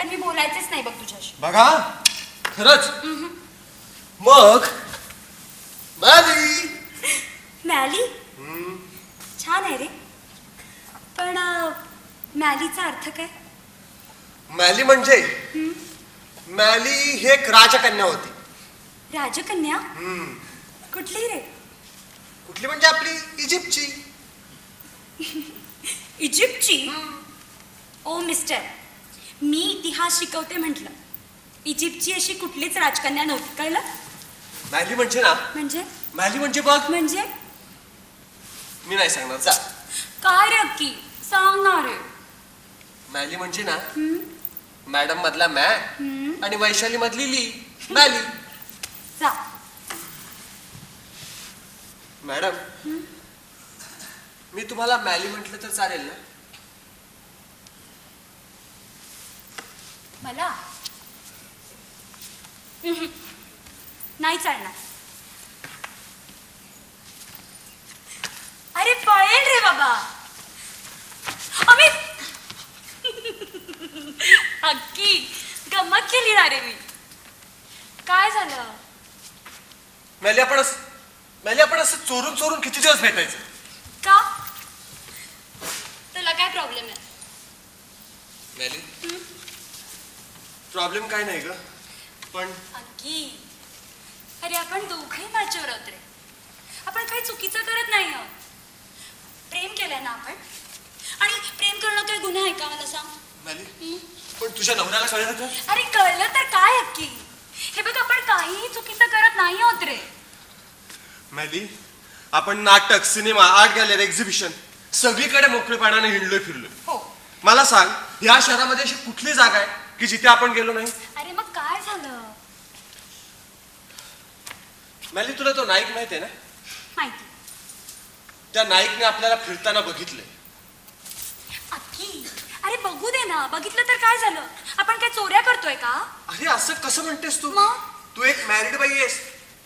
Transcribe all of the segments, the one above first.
तर मी बोलायचेच नाही बघ तुझ्याशी. बघा. खरंच? मग? मॅली? मॅली? छान आहे रे. पण अं, मॅलीचा अर्थ काय? मॅली म्हणजे? मॅली ही एक राजकन्या होती. राजकन्या? हम्म. कुठली रे? कुठली म्हणजे आपली इजिप्तची. इजिप्तची? ओ मिस्टर. इतिहास शिकवते म्हटलं. इजिप्तची अशी कुठलीच राजकन्या नव्हती कळलं? मॅली म्हणजे ना? म्हणजे? मॅली म्हणजे बघ. म्हणजे? मी नाही सांगणार. जा. काय रे अक्की? सांगणार रे मॅली म्हणजे ना? हम्म, मॅडम मधला मॅ हम्म. आणि वैशाली मधली ली. मॅली. जा. मॅडम मी तुम्हाला मॅली म्हटलं तर चालेल ना? मला. नाही चालणार. अरे पळेल रे बाबा. अमित. अक्की गंमत केली ना रे मी. काय झालं? मॅली आपण असं मॅली आपण असं चोरून चोरून किती दिवस भेटायचं? का? तुला काय प्रॉब्लेम आहे? मॅली? प्रॉब्लेम काय नाही ग. पण अक्की अरे आपण दोघे मॅचवर आहोत रे आपण काही चुकीचं करत नाही आहोत. प्रेम केलंय ना आपण? आणि प्रेम करणं काही गुन्हा आहे का मला सांग? मॅली हं? पण तुझ्या नवऱ्याला कळलं का? अरे कळलं तर काय अक्की? हे बघ आपण काहीही चुकीचं करत नाही आहोत रे. मॅली आपण नाटक सिनेमा आर्ट गॅलरी एक्झिबिशन सगळीकडे मोकळेपणाने हिंडलोय फिरलोय. हो. मला सांग या शहरामध्ये अशी कुठली जागा आहे? की जिथे आपण गेलो नाही? अरे मग काय झालं? मॅली तुला तो नाईक माहिती आहे ना? माहिती. त्या नाईकने आपल्याला फिरताना बघितलंय. अक्की अरे बघू दे ना. बघितलं तर काय झालं? आपण काय चोऱ्या करतोय का? अरे असं कसं म्हणतेस तू? मग? तू एक मॅरिड बाई आहेस.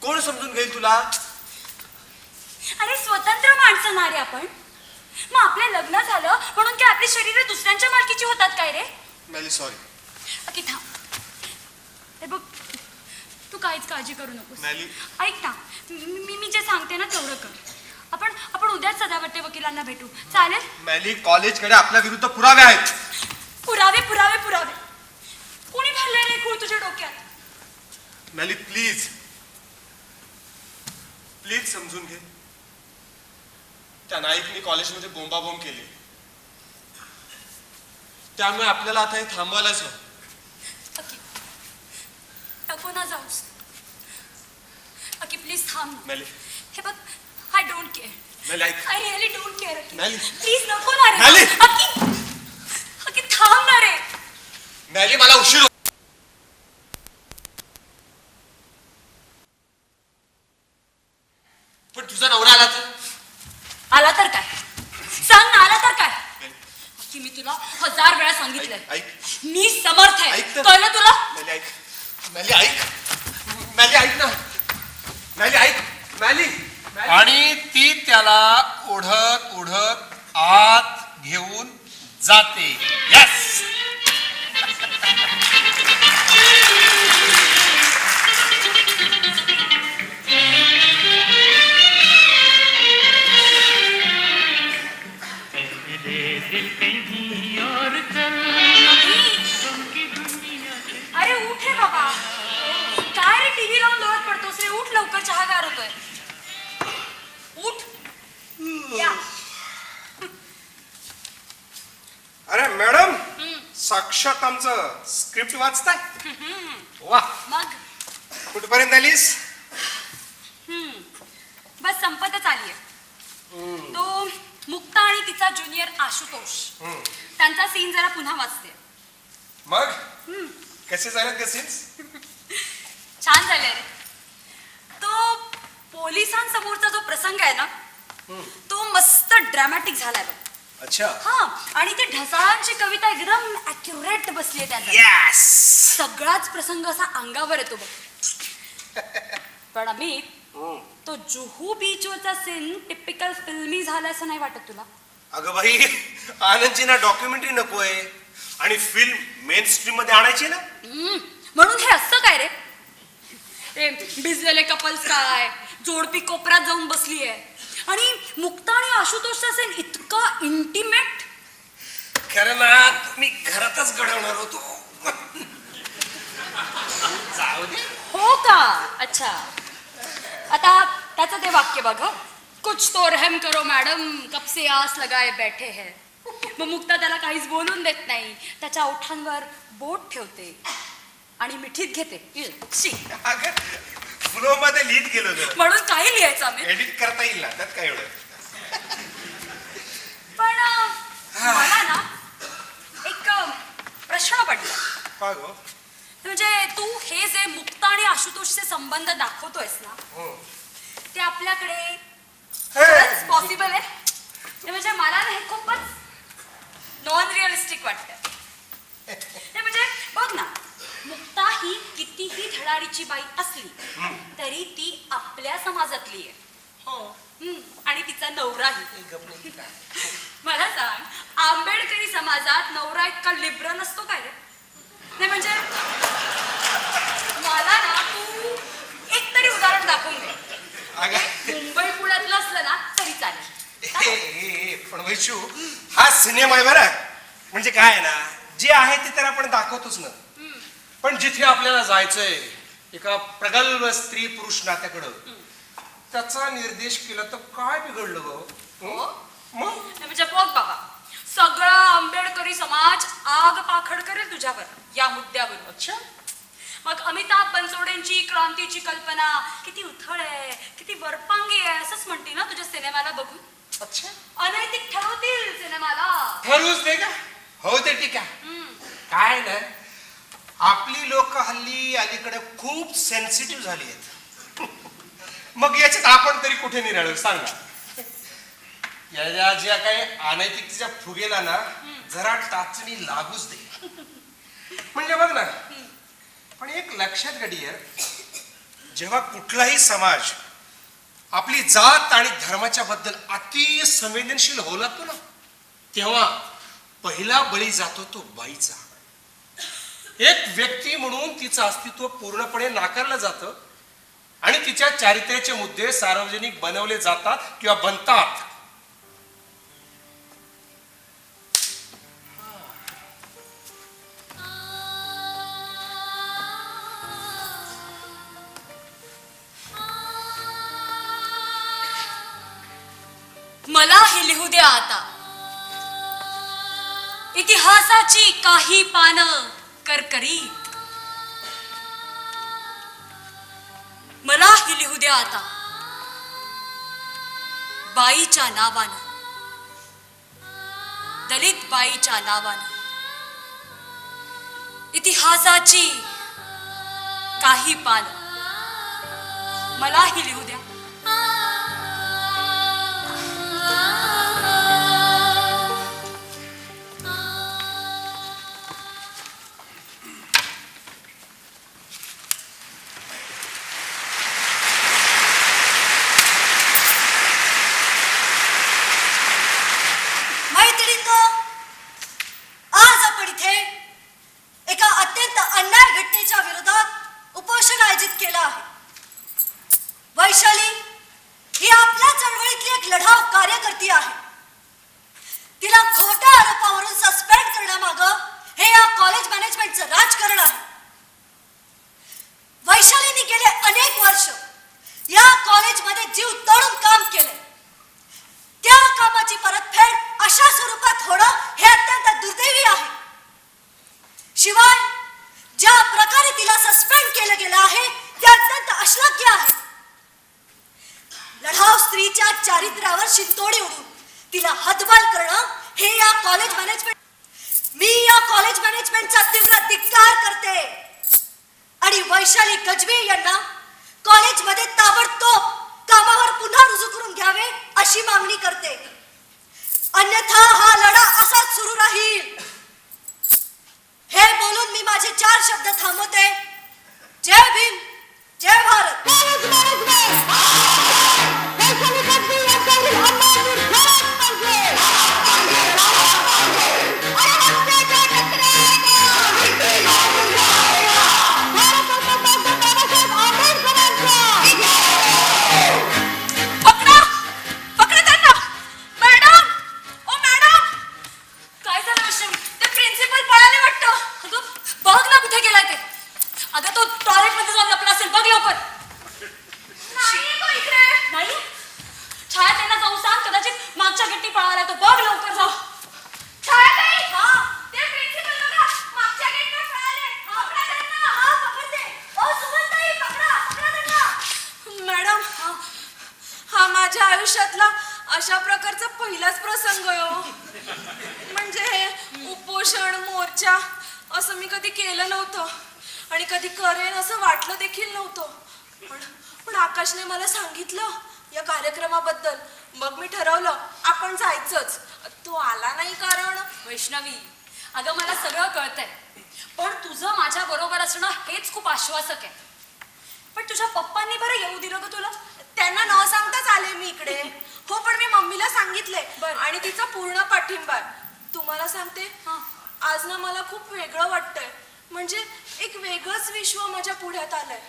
कोण समजून घेईल तुला? अरे स्वतंत्र माणसं ना रे आपण. मग आपले लग्न झालं म्हणून काय आपली शरीर दुसऱ्यांच्या मालकीची होतात काय रे? मॅली सॉरी अकी थांब. हे बघ तू काहीच काळजी करू नकोस. मॅली. ऐक ना मी मी- मी जे सांगते ना तेवढं कर. आपण आपण उद्याच सदावटे वकिलांना भेटू. चालेल? मॅली कॉलेजकडे आपल्या विरुद्ध पुरावे आहेत. पुरावे पुरावे पुरावे. कोणी भरले रे खूळ तुझ्या डोक्यात? मॅली प्लीज. प्लीज समजून घे. त्या नाईकने कॉलेजमध्ये बोंबाबोंब केली. त्यामुळे आपल्याला आता हे थांबवायलाच हवं. ना जाऊस अकी प्लीज थांब. मॅली. हे बघ आय डोंट केअर मॅली ऐक. I really don't care Molly. Please नको ना रे. मॅली. अकी अकी थांब ना रे. मॅली मला उशीर हो- पण तुझा नवरा आला तर? आला तर काय? सांग ना आला तर काय? मी तुला हजार वेळा सांगितलंय. ऐक ऐक. मी समर्थ आहे. ऐक तर. कळलं तुला? मॅली ऐक. मॅली ऐक. मॅली ऐक ना. मॅली ऐक. मॅली मॅली. आणि ती त्याला ओढत ओढत आत घेऊन जाते. साक्षात आमचं स्क्रिप्ट वाचताय? वा. मग? कुठपर्यंत आलीस? हम्म, बस संपतच आलीये तो मुक्ता आणि तिचा ज्युनियर आशुतोष. त्यांचा सीन जरा पुन्हा वाचते. मग? कसे झाले ते सीन्स छान झाले रे. तो पोलिसांसमोरचा जो प्रसंग आहे ना तो मस्त ड्रॅमॅटिक झालाय बघ. अच्छा. हा आणि ते ढसाळांची कविता एकदम अॅक्युरेट बसली त्यात यस सगळाच प्रसंग असा अंगावर येतो बघ. पण अमित तो जुहू बीचवरचा सीन टिपिकल फिल्मी झाला असं नाही वाटत तुला? अगं बाई आनंदची ना डॉक्युमेंटरी नकोय. आणि फिल्म मेन स्ट्रीममध्ये आणायची ना? हम्म, म्हणून हे असं काय रे? ते भिजलेले कपल्स काय? जोडपी कोपऱ्यात जाऊन बसली आहे आणि मुक्ता आणि आशुतोषचा सीन इतका इंटिमेट खरं ना मी घरातच घडवणार होतो. जाऊ दे हो का? अच्छा. आता त्याचं ते वाक्य बघ. कुछ तो रहम करो मॅडम. कब से आस लगाए बैठे है. मग मुक्ता त्याला काहीच बोलून देत नाही. त्याच्या ओठांवर बोट ठेवते आणि मिठीत घेते. इळ, शी. अगं फ्लो मध्ये लिहित गेलो म्हणून काही लिहायचं आम्ही. एडिट करता येईल ना त्यात काय एवढं. पण अं, मला ना एक अं, प्रश्न पडला. का गो? म्हणजे तू हे जे मुक्ता आणि आशुतोषचे संबंध दाखवतोयस ना हो. ते आपल्याकडे पॉसिबल आहे? हे म्हणजे मला ना हे खूपच नॉन रिअलिस्टिक वाटतं हे म्हणजे बघ ना मुक्ता ही कितीही धडाडीची बाई असली तरी ती आपल्या समाजातली आहे. हम्म, आणि तिचा नवराही मला सांग आंबेडकरी समाजात नवरा इतका लिबरल असतो काय रे? नाही म्हणजे मला ना तू एक तरी उदाहरण दाखवून दे. अगं. मुंबई पुण्यातलं असलं ना तरी चालेल. ए, ए, ए, पण वैशू हा सिनेमा आहे बरं. म्हणजे काय आहे ना जे आहे ते तर आपण दाखवतोच ना. पण जिथे आपल्याला जायचंय एका प्रगल्भ स्त्री पुरुष नात्याकडं. त्याचा निर्देश केला तर काय बिघडलं ग? हो? मग? नाही म्हणजे बघ बाबा सगळा आंबेडकरी समाज आग पाखड करेल तुझ्यावर या मुद्द्यावर अच्छा. मग अमिताभ बनसोडेंची क्रांतीची कल्पना किती उथळ आहे किती वरपांगी आहे असंच म्हणते ना तुझ्या सिनेमाला बघून. अच्छा. अनैतिक ठरवतील सिनेमाला. ठरवूच दे का हो ते ठीक आहे. काय ना आपली लोक हल्ली अलीकडे खूप सेन्सिटिव्ह झाली आहेत. मग याच्यात आपण तरी कुठे निराळ सांग. या ज्या ज्या काही अनैतिकतेच्या फुगेला ना जरा टाचणी लागूच दे. म्हणजे बघ ना पण एक लक्षात घडी जेव्हा कुठलाही समाज आपली जात आणि धर्माच्या बद्दल अति संवेदनशील होऊ लागतो ना तेव्हा पहिला बळी जातो तो बाईचा. एक व्यक्ती म्हणून तिचं अस्तित्व पूर्णपणे नाकारलं जातं आणि तिच्या चारित्र्याचे मुद्दे सार्वजनिक बनवले जातात किंवा बनतात. मला हे लिहू द्या आता. इतिहासाची काही पानं. करकरीत मला हे लिहू द्या आता. बाईच्या नावानं. दलित बाईच्या नावानं. इतिहासाची काही पाल मलाही लिहू कॉलेज मॅनेजमेंटचं राजकारण आहे. वैशालीने गेले अनेक वर्ष. या कॉलेजमध्ये जीव तोडून काम केले. त्या कामाची परतफेड अशा स्वरूपात होणं हे अत्यंत दुर्दैवी आहे. शिवाय ज्या प्रकारे तिला सस्पेंड केलं गेलं आहे ते अत्यंत अश्लाघ्य आहे. लढाव स्त्रीच्या चारित्र्यावर शिंतोडी उडून तिला हतबल करणं हे या कॉलेज मॅनेजमेंट कॉलेज मॅनेजमेंट अशा प्रकारचा पहिलाच प्रसंग आहे हो. म्हणजे हे उपोषण मोर्चा असं मी कधी केलं नव्हतं. आणि कधी करेन असं वाटलं देखील नव्हतं. पण पण आकाशने मला सांगितलं या कार्यक्रमाबद्दल. मग मी ठरवलं आपण जायचंच. तो आला नाही कारण? वैष्णवी अगं मला सगळं कळतंय. पण तुझं माझ्या बरोबर असणं हेच खूप आश्वासक आहे. पण तुझ्या पप्पांनी बरं येऊ दिलं ग तुला? त्यांना न सांगताच आले मी इकडे. हो पण मी मम्मीला सांगितले बरं. आणि तिचा पूर्ण पाठिंबा आहे. तुम्हाला सांगते हा. आज ना मला खूप वेगळं वाटतंय. म्हणजे एक वेगळंच विश्व माझ्या पुढ्यात आलंय.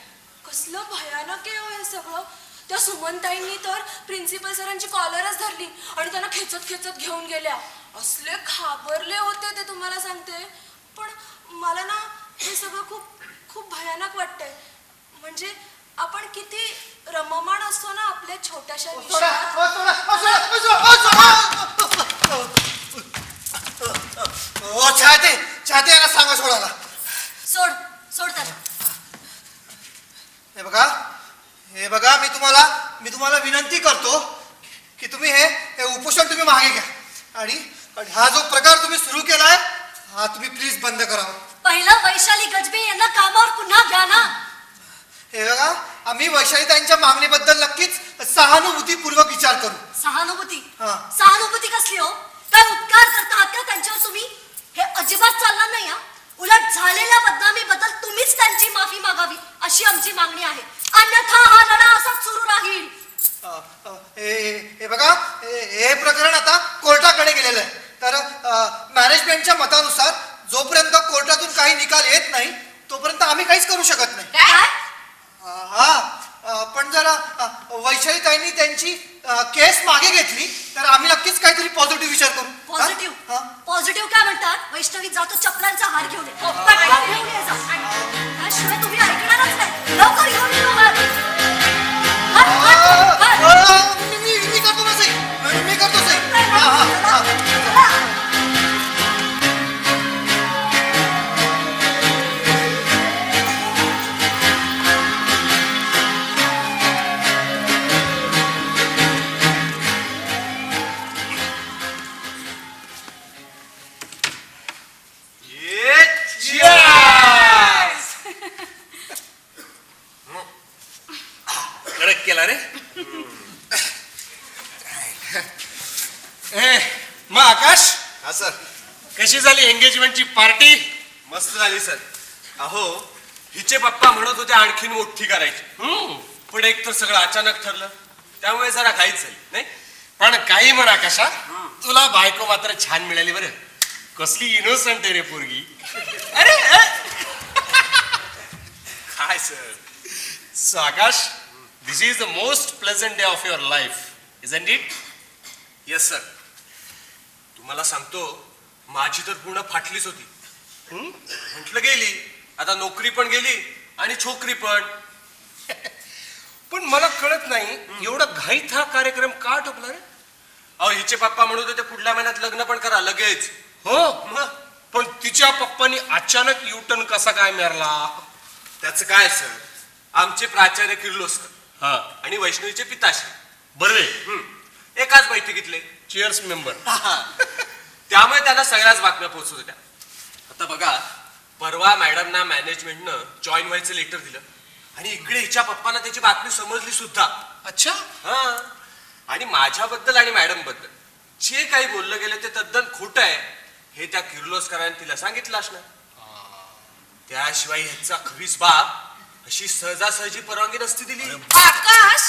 कसलं भयानक आहे हो हे सगळं. त्या सुमनताईंनी तर प्रिन्सिपल सरांची कॉलरच धरली आणि त्यांना खेचत खेचत घेऊन गेल्या. असले घाबरले होते ते तुम्हाला सांगते. पण मला ना हे सगळं खूप खूप भयानक वाटतंय. म्हणजे आपण किती रममाण असतो ना आपल्या छोट्याशा विश्वात चाहते चाहते यांना सांगा सोडायला. सोड सोड त्याला. हे बघा हे बघा मी तुम्हाला मी तुम्हाला विनंती करतो की तुम्ही हे हे उपोषण तुम्ही मागे घ्या. आणि आणि हा जो प्रकार तुम्ही सुरू केलाय हा तुम्ही प्लीज बंद करावा पहिलं वैशाली गजबे यांना कामावर पुन्हा घ्या ना. हे बघा आम्ही वैशालीताईंच्या मागणीबद्दल नक्कीच सहानुभूतीपूर्वक विचार करू. सहानुभूती? हा. सहानुभूती कसली हो? काय उपकार करता आहात का त्यांच्यावर तुम्ही? हे अजिबात चालणार नाही हा. उलट झालेल्या बदनामीबद्दल तुम्हीच त्यांची माफी मागावी अशी आमची मागणी आहे. अन्यथा हा लढा असाच सुरू राहील. अ, अ, हे हे बघा हे हे प्रकरण आता कोर्टाकडे गेलेलं आहे. तर मॅनेजमेंटच्या मतानुसार जोपर्यंत कोर्टातून काही निकाल येत नाही तोपर्यंत आम्ही काहीच करू शकत नाही. काय? हा अ, पण जर अ, वैशालीताईंनी त्यांची अ, केस मागे घेतली तर आम्ही नक्कीच काहीतरी पॉझिटिव्ह विचार करू हा? पॉझिटिव्ह हा? पॉझिटिव्ह काय म्हणतात वैष्णवी जातो चपलांचा हार घेऊन ये. पटकन घेऊन ये जा. त्याशिवाय तुम्ही ऐकणारच नाही लवकर घेऊन ये लवकर. एंगेजमेंटची पार्टी? मस्त झाली सर. अहो हिचे पप्पा म्हणत होते आणखीन मोठी करायची. पण एक तर सगळं अचानक ठरलं. त्यामुळे जरा घाईच झाली नाही. पण काही म्हणा कशा तुला बायको मात्र छान मिळाली बरं. कसली इनोसंट आहे रे पोरगी. अरे अ. काय sir? So Akash this is the most pleasant day of your life is it yes sir तुम्हाला सांगतो माझी तर पूर्ण फाटलीच होती. म्हटलं गेली आता नोकरी पण गेली आणि छोकरी पण. पण मला कळत नाही एवढा घाईत हा कार्यक्रम का आटोपला रे? अहो हिचे पप्पा म्हणत होते पुढल्या महिन्यात लग्न पण करा लगेच. हो? मग? पण तिच्या पप्पानी अचानक युटर्न कसा काय मारला? त्याचं काय सर? आमचे प्राचार्य किर्लोस्कर हा. आणि वैष्णवीचे पिताश्री. बरे. हम्म. एकाच बैठकीतले. चिअर्स मेंबर त्यामुळे त्यांना सगळ्याच बातम्या पोहोचत होत्या. आता बघा परवा मॅडमना मॅनेजमेंटनं जॉईन व्हायचं लेटर दिलं. आणि इकडे हिच्या पप्पांना त्याची बातमी समजली सुद्धा. अच्छा? हा. आणि माझ्याबद्दल आणि मॅडमबद्दल जे काही बोललं गेलं ते तद्दन खोटं आहे. हे त्या किर्लोस्करांनी तिला सांगितलं असणार. त्याशिवाय ह्याचा खरीच बाप अशी सहजासहजी परवानगी नसती दिली. आकाश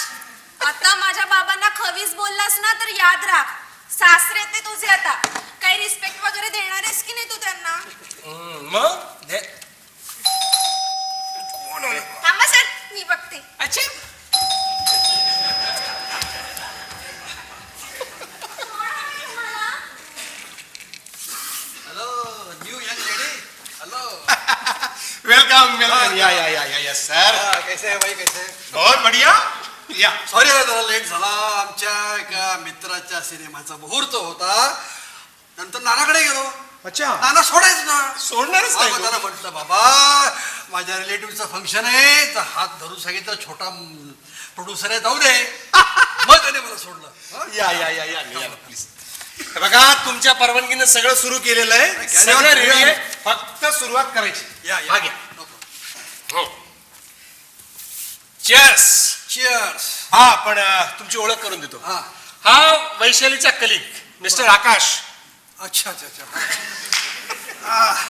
आता माझ्या बाबांना खवीच बोललास ना तर याद राख. सासरे ते तुझे आता. काही रिस्पेक्ट वगैरे देणार आहेस की नाही तू त्यांना? मग? हे- थांबा सर मी बघते. अच्छा. वेलकम वेलकम या या या या या सर कैसे है भाई कैसे है? बहुत बढ़िया. या सॉरी जरा लेट झाला. आमच्या एका मित्राच्या सिनेमाचा मुहूर्त होता. नंतर नानाकडे गेलो. अच्छा. नाना सोडायच ना. सोडणारच हा, नाही. त्याला म्हटलं बाबा माझ्या रिलेटिव्हचं फंक्शन आहे. तर हात धरून सांगितलं छोटा प्रोड्युसर आहे जाऊ दे. मग त्याने मला सोडलं. हं? या या या या या प्लीज बघा तुमच्या परवानगीनं सगळं सुरू केलेलं आहे. carry on, सगळं carry रेडी on. आहे. फक्त सुरुवात करायची. या हा या घ्या. problem. Cheers Cheers. हा पण अं, तुमची ओळख करून देतो. हा. हा वैशालीचा कलिक मिस्टर आकाश. აჩაჩაჩა. აა